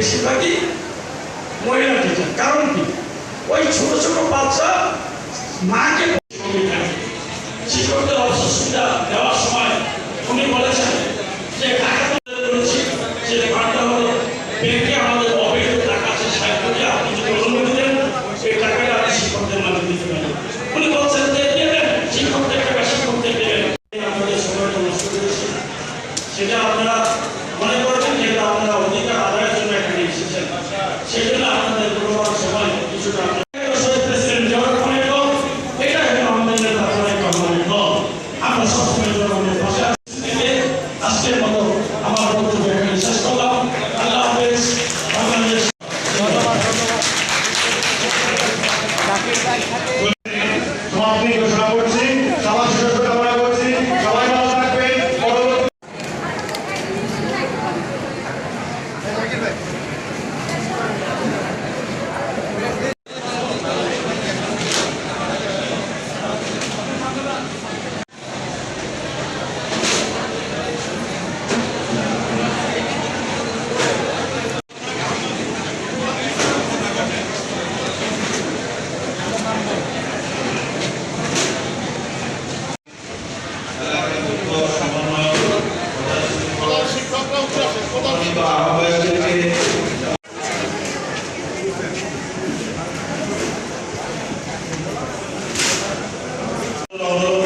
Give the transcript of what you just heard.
বেশিরভাগই মহিলা টিচার কারণ কি? ওই ছোট ছোট বাচ্চা মাকে শিক্ষকদের অবসর সুবিধা দেওয়ার সময় উনি বলেছেন যে আমাদের সেই শিক্ষকদের উনি বলছেন শিক্ষকদের আমাদের সেটা আপনারা মনে করবেন যে এটা আপনারা আজকের মতো আমার বক্তব্য এখানে শেষ করলাম। আল্লাহ হাফেজ। বাংলাদেশ। Hello.